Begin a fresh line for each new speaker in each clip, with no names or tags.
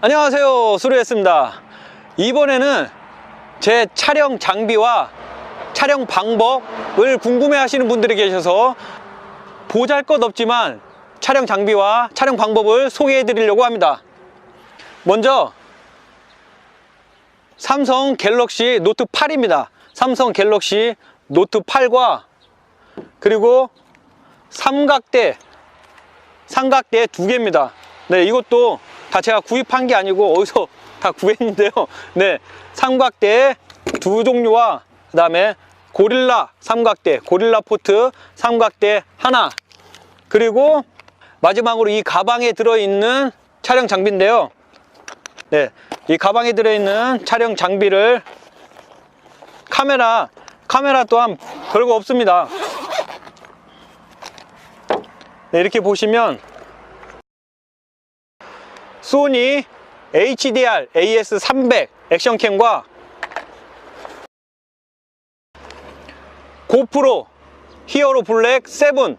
안녕하세요. 수루했습니다. 이번에는 제 촬영 장비와 촬영 방법을 궁금해 하시는 분들이 계셔서 보잘 것 없지만 촬영 장비와 촬영 방법을 소개해 드리려고 합니다. 먼저 삼성 갤럭시 노트 8입니다. 삼성 갤럭시 노트 8과 그리고 삼각대 삼각대 두 개입니다. 네, 이것도 다 제가 구입한 게 아니고 어디서 다 구했는데요. 네, 삼각대 두 종류와 그 다음에 고릴라 삼각대, 고릴라 포트 삼각대 하나. 그리고 마지막으로 이 가방에 들어 있는 촬영 장비인데요. 네, 이 가방에 들어 있는 촬영 장비를 카메라 카메라 또한 별거 없습니다. 네, 이렇게 보시면 소니 HDR AS300 액션캠과 고프로 히어로 블랙 7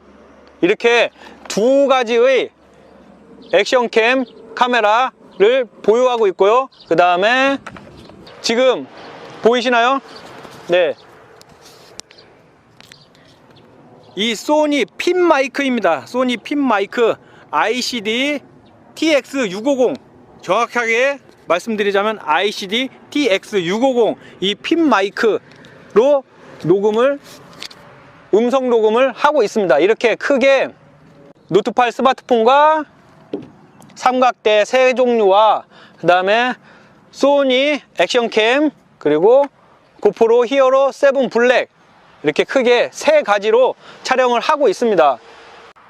이렇게 두 가지의 액션캠 카메라를 보유하고 있고요. 그 다음에 지금 보이시나요? 네. 이 소니 핀 마이크입니다. 소니 핀 마이크 ICD TX650 정확하게 말씀드리자면 ICD TX650 이 핀 마이크로 녹음을 음성 녹음을 하고 있습니다. 이렇게 크게 노트8 스마트폰과 삼각대 세 종류와 그 다음에 소니 액션캠 그리고 고프로 히어로 7 블랙 이렇게 크게 세 가지로 촬영을 하고 있습니다.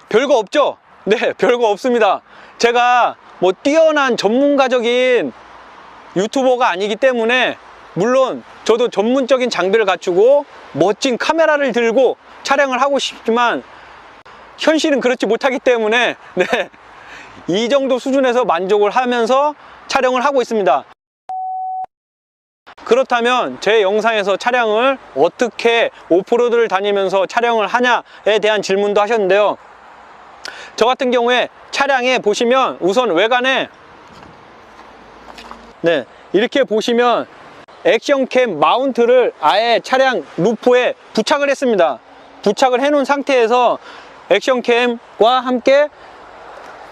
별거 없죠? 네, 별거 없습니다. 제가 뭐 뛰어난 전문가적인 유튜버가 아니기 때문에 물론 저도 전문적인 장비를 갖추고 멋진 카메라를 들고 촬영을 하고 싶지만 현실은 그렇지 못하기 때문에 네, 이 정도 수준에서 만족을 하면서 촬영을 하고 있습니다. 그렇다면 제 영상에서 촬영을 어떻게 오프로드를 다니면서 촬영을 하냐에 대한 질문도 하셨는데요. 저 같은 경우에 차량에 보시면 우선 외관에 네 이렇게 보시면 액션캠 마운트를 아예 차량 루프에 부착을 했습니다. 부착을 해 놓은 상태에서 액션캠과 함께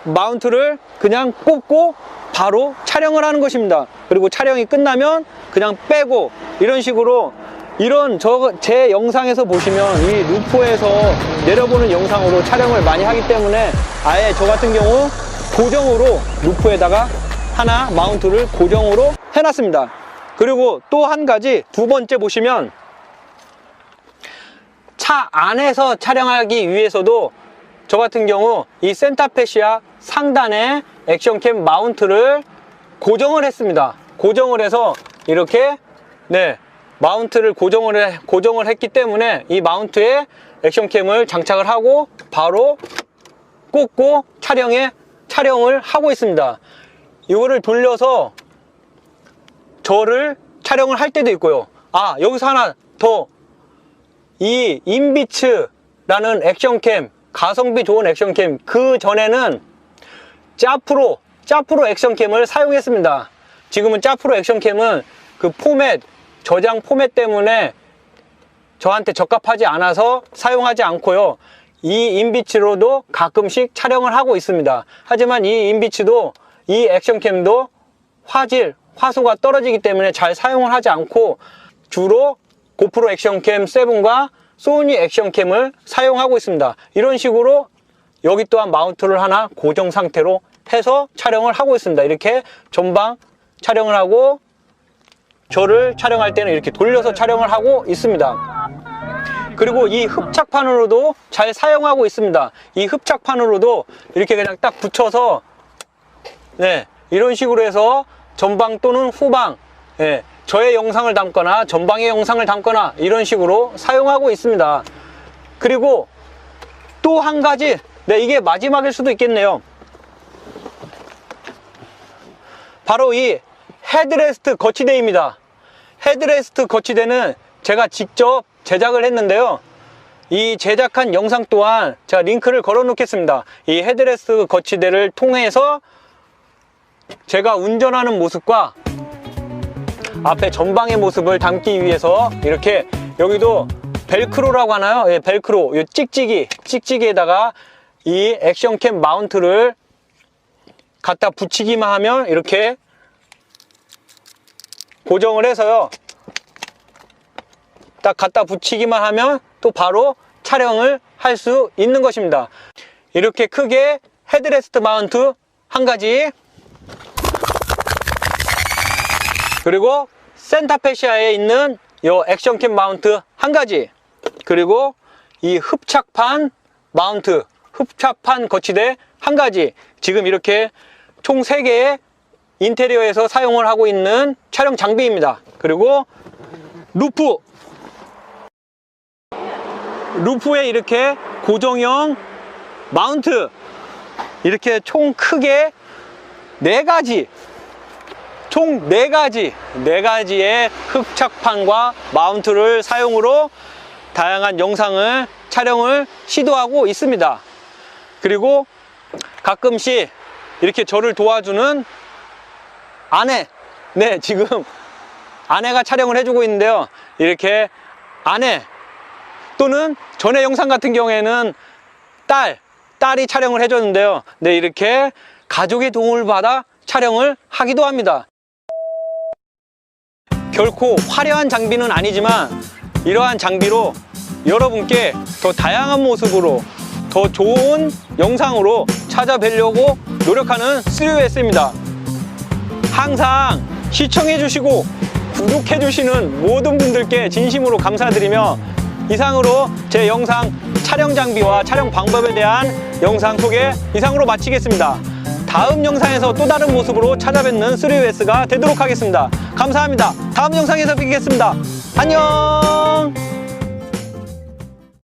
마운트를 그냥 꽂고 바로 촬영을 하는 것입니다. 그리고 촬영이 끝나면 그냥 빼고 이런 식으로 이런 저 제 영상에서 보시면 이 루프에서 내려보는 영상으로 촬영을 많이 하기 때문에 아예 저 같은 경우 고정으로 루프에다가 하나 마운트를 고정으로 해놨습니다. 그리고 또 한 가지 두 번째 보시면 차 안에서 촬영하기 위해서도 저 같은 경우 이 센터페시아 상단에 액션캠 마운트를 고정을 했습니다. 고정을 해서 이렇게 네 마운트를 고정을 해, 고정을 했기 때문에 이 마운트에 액션캠을 장착을 하고 바로 꽂고 촬영에 촬영을 하고 있습니다. 이거를 돌려서 저를 촬영을 할 때도 있고요. 아 여기서 하나 더 이 인비츠라는 액션캠 가성비 좋은 액션캠 그 전에는 짜프로 짜프로 액션캠을 사용했습니다. 지금은 짜프로 액션캠은 그 포맷 저장 포맷 때문에 저한테 적합하지 않아서 사용하지 않고요. 이 인비츠로도 가끔씩 촬영을 하고 있습니다. 하지만 이 인비츠도 이 액션캠도 화질, 화소가 떨어지기 때문에 잘 사용을 하지 않고 주로 고프로 액션캠 7과 소니 액션캠을 사용하고 있습니다. 이런 식으로 여기 또한 마운트를 하나 고정 상태로 해서 촬영을 하고 있습니다. 이렇게 전방 촬영을 하고 저를 촬영할 때는 이렇게 돌려서 촬영을 하고 있습니다. 그리고 이 흡착판으로도 잘 사용하고 있습니다. 이 흡착판으로도 이렇게 그냥 딱 붙여서 네 이런 식으로 해서 전방 또는 후방 예, 저의 영상을 담거나 전방의 영상을 담거나 이런 식으로 사용하고 있습니다. 그리고 또 한 가지 네 이게 마지막일 수도 있겠네요. 바로 이 헤드레스트 거치대입니다. 헤드레스트 거치대는 제가 직접 제작을 했는데요. 이 제작한 영상 또한 제가 링크를 걸어 놓겠습니다. 이 헤드레스트 거치대를 통해서 제가 운전하는 모습과 앞에 전방의 모습을 담기 위해서 이렇게 여기도 벨크로라고 하나요? 예, 벨크로. 이 찍찍이, 찍찍이에다가 이 액션캠 마운트를 갖다 붙이기만 하면 이렇게 고정을 해서요. 딱 갖다 붙이기만 하면 또 바로 촬영을 할 수 있는 것입니다. 이렇게 크게 헤드레스트 마운트 한 가지 그리고 센타페시아에 있는 이 액션캠 마운트 한 가지 그리고 이 흡착판 마운트 흡착판 거치대 한 가지 지금 이렇게 총 3개의 인테리어에서 사용을 하고 있는 촬영 장비입니다. 그리고 루프. 루프에 이렇게 고정형 마운트. 이렇게 총 크게 네 가지 총 네가지네가지의 흡착판과 마운트를 사용으로 다양한 영상을 촬영을 시도하고 있습니다. 그리고 가끔씩 이렇게 저를 도와주는 아내, 네, 지금 아내가 촬영을 해주고 있는데요. 이렇게 아내 또는 전에 영상 같은 경우에는 딸, 딸이 촬영을 해줬는데요. 네, 이렇게 가족의 도움을 받아 촬영을 하기도 합니다. 결코 화려한 장비는 아니지만 이러한 장비로 여러분께 더 다양한 모습으로 더 좋은 영상으로 찾아뵈려고 노력하는 3US입니다. 항상 시청해주시고 구독해주시는 모든 분들께 진심으로 감사드리며 이상으로 제 영상 촬영 장비와 촬영 방법에 대한 영상 소개 이상으로 마치겠습니다. 다음 영상에서 또 다른 모습으로 찾아뵙는 3US가 되도록 하겠습니다. 감사합니다. 다음 영상에서 뵙겠습니다. 안녕!